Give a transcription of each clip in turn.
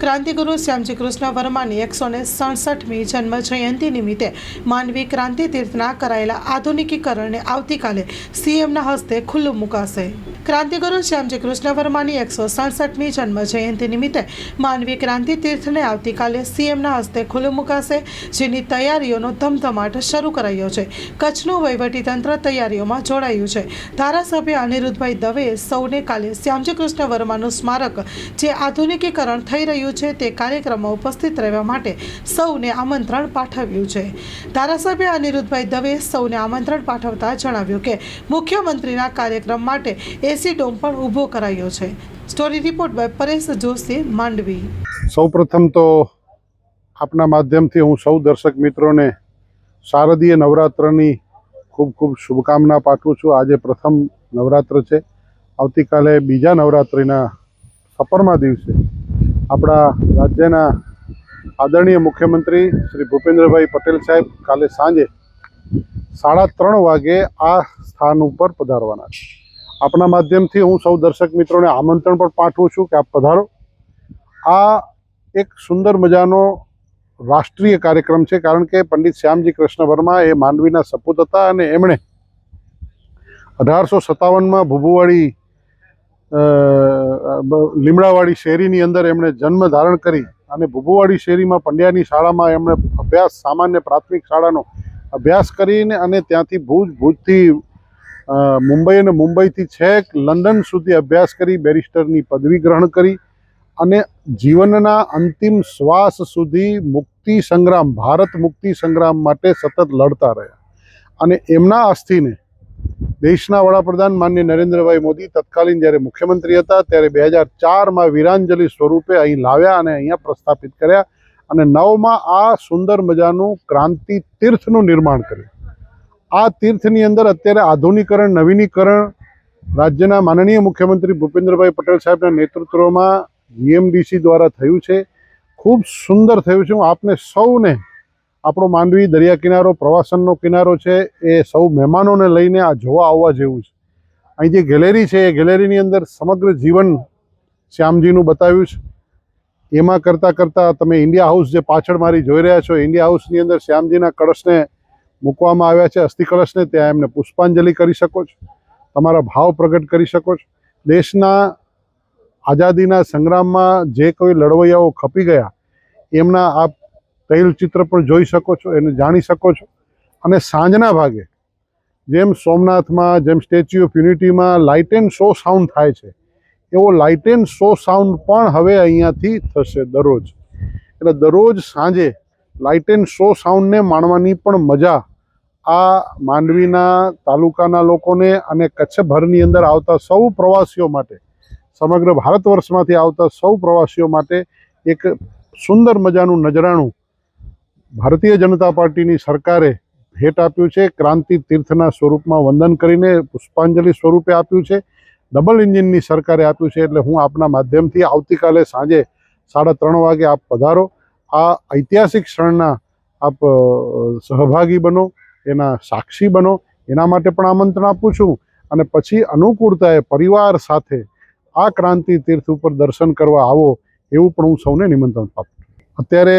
ક્રાંતિગુરુ શ્યામજી કૃષ્ણ વર્માની એકસો ને સડસઠમી જન્મ જયંતિ નિમિત્તે માનવી ક્રાંતિ તીર્થના કરાયેલા આધુનિકીકરણને આવતીકાલે સીએમના હસ્તે ખુલ્લું મુકાશે. ક્રાંતિગુરુ શ્યામજી કૃષ્ણ વર્માની એકસો સડસઠમી જન્મ જયંતિ નિમિત્તે માનવી ક્રાંતિ તીર્થને આવતીકાલે સીએમના હસ્તે ખુલ્લું મુકાશે, જેની તૈયારીઓનો ધમધમાટ શરૂ કરાયો છે. કચ્છનું વહીવટીતંત્ર તૈયારીઓમાં જોડાયું છે. ધારાસભ્ય અનિરુદ્ધભાઈ દવેએ સૌને કાલે શ્યામજી કૃષ્ણ વર્માનું સ્મારક, જે આધુનિકીકરણ થઈ રહ્યું છે, તે કાર્યક્રમમાં ઉપસ્થિત રહેવા માટે સૌને આમંત્રણ પાઠવ્યું છે. ધારાસભ્ય અનિરુદ્ધભાઈ દવે સૌને આમંત્રણ પાઠવતા જણાવ્યું કે, મુખ્યમંત્રીના કાર્યક્રમ માટે એસી ડોમ પણ ઊભો કરાયો છે. Story report by Paresh Joshi, Mandvi. સૌપ્રથમ તો આપના માધ્યમથી હું સૌ દર્શક મિત્રોને શારદીય નવરાત્રની ખૂબ ખૂબ શુભકામના પાઠવું છું. આજે પ્રથમ નવરાત્ર છે. આવતીકાલે બીજા નવરાત્રિના સપરમા દિવસે આપણા રાજ્યના આદરણીય મુખ્યમંત્રી શ્રી ભૂપેન્દ્રભાઈ પટેલ સાહેબ કાલે સાંજે સાડા ત્રણ વાગે આ સ્થાન ઉપર પધારવાના છે. આપણા માધ્યમથી હું સૌ દર્શક મિત્રોને આમંત્રણ પણ પાઠવું છું કે આપ પધારો. આ એક સુંદર મજાનો રાષ્ટ્રીય કાર્યક્રમ છે, કારણ કે પંડિત શ્યામજી કૃષ્ણ વર્મા એ માંડવીના સપૂત હતા અને એમણે અઢારસો સત્તાવનમાં ભૂભુવાડી લીમડાવાડી શેરીની અંદર એમણે જન્મ ધારણ કરી અને ભૂભુવાડી શેરીમાં પંડ્યાની શાળામાં એમણે અભ્યાસ, સામાન્ય પ્રાથમિક શાળાનો અભ્યાસ કરીને અને ત્યાંથી ભુજ, ભુજથી મુંબઈ અને મુંબઈથી છેક લંડન સુધી અભ્યાસ કરી, બેરિસ્ટરની પદવી ગ્રહણ કરી અને જીવનના અંતિમ શ્વાસ સુધી મુક્તિ સંગ્રામ, ભારત મુક્તિ સંગ્રામ માટે સતત લડતા રહ્યા. અને એમના અસ્થિને દેશના વડાપ્રધાન માન્ય નરેન્દ્રભાઈ મોદી તત્કાલીન જ્યારે મુખ્યમંત્રી હતા ત્યારે બે હજાર ચારમાં વીરાંજલિ સ્વરૂપે અહીં લાવ્યા અને અહીંયા પ્રસ્થાપિત કર્યા અને નવમાં આ સુંદર મજાનું ક્રાંતિ તીર્થનું નિર્માણ કર્યું. આ તીર્થની અંદર અત્યારે આધુનિકરણ, નવીનીકરણ રાજ્યના માનનીય મુખ્યમંત્રી ભૂપેન્દ્રભાઈ પટેલ સાહેબના નેતૃત્વમાં જીએમડીસી દ્વારા થયું છે. ખૂબ સુંદર થયું છે. હું આપને સૌને આપણો માંડવી દરિયા કિનારો, પ્રવાસનનો કિનારો છે એ સૌ મહેમાનોને લઈને આ જોવા આવવા જેવું છે. અહીં જે ગેલેરી છે, એ ગેલેરીની અંદર સમગ્ર જીવન શ્યામજીનું બતાવ્યું છે. એમાં કરતાં કરતાં તમે ઇન્ડિયા હાઉસ જે પાછળ મારી જોઈ રહ્યા છો, ઇન્ડિયા હાઉસની અંદર શ્યામજીના કળશને મૂકવામાં આવ્યા છે અસ્થિકળશને ત્યાં એમને પુષ્પાંજલિ કરી શકો છો. તમારા ભાવ પ્રગટ કરી શકો છો. દેશના આઝાદીના સંગ્રામમાં જે કોઈ લડવૈયાઓ ખપી ગયા, એમના આપ તૈલચિત્ર પણ જોઈ શકો છો, એને જાણી શકો છો. અને સાંજના ભાગે, જેમ સોમનાથમાં, જેમ સ્ટેચ્યુ ઓફ યુનિટીમાં લાઇટ એન્ડ શો સાઉન્ડ થાય છે, એવો લાઇટ એન્ડ શો સાઉન્ડ પણ હવે અહીંયાથી થશે દરરોજ. એટલે દરરોજ સાંજે લાઇટ એન્ડ શો સાઉન્ડને માણવાની પણ મજા આ માંડવીના તાલુકાના લોકોને અને કચ્છભરની અંદર આવતા સૌ પ્રવાસીઓ માટે, સમગ્ર ભારત વર્ષમાંથી આવતા સૌ પ્રવાસીઓ માટે એક સુંદર મજાનું નજરાણું ભારતીય જનતા પાર્ટીની સરકારે ભેટ આપ્યું છે. ક્રાંતિ તીર્થના સ્વરૂપમાં વંદન કરીને પુષ્પાંજલિ સ્વરૂપે આપ્યું છે. ડબલ એન્જિનની સરકારે આપ્યું છે એટલે હું આપના માધ્યમથી આવતીકાલે સાંજે સાડા ત્રણ વાગે આપ પધારો. આ ઐતિહાસિક ક્ષણના આપ સહભાગી બનો. એના સાક્ષી બનો, એના માટે પણ આમંત્રણ આપું છું. અને પછી અનુકૂળતાએ પરિવાર સાથે આ ક્રાંતિ તીર્થ ઉપર દર્શન કરવા આવો એવું પણ હું સૌને નિમંત્રણ આપું અત્યારે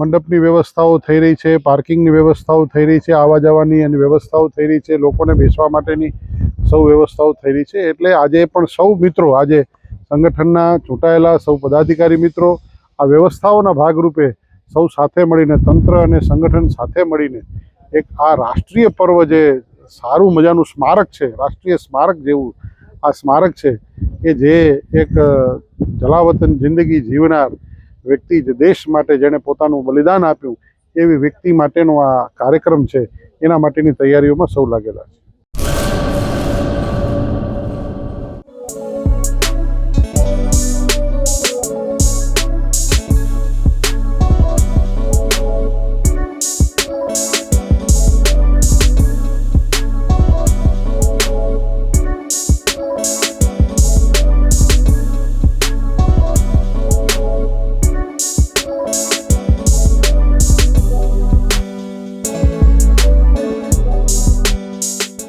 મંડપની વ્યવસ્થાઓ થઈ રહી છે, પાર્કિંગની વ્યવસ્થાઓ થઈ રહી છે, આવવા જવાની એની વ્યવસ્થાઓ થઈ રહી છે, લોકોને બેસવા માટેની સૌ વ્યવસ્થાઓ થઈ રહી છે. એટલે આજે પણ સૌ મિત્રો, આજે સંગઠનના ચૂંટાયેલા સૌ પદાધિકારી મિત્રો આ વ્યવસ્થાઓના ભાગરૂપે સૌ સાથે મળીને તંત્ર અને સંગઠન સાથે મળીને એક આ રાષ્ટ્રીય પર્વ જે સારું મજાનું સ્મારક છે, રાષ્ટ્રીય સ્મારક જેવું આ સ્મારક છે કે જે એક જલાવતન જિંદગી જીવનાર વ્યક્તિ જે દેશ માટે જેણે પોતાનું બલિદાન આપ્યું, એવી વ્યક્તિ માટેનો આ કાર્યક્રમ છે, એના માટેની તૈયારીઓમાં સૌ લાગેલા છે.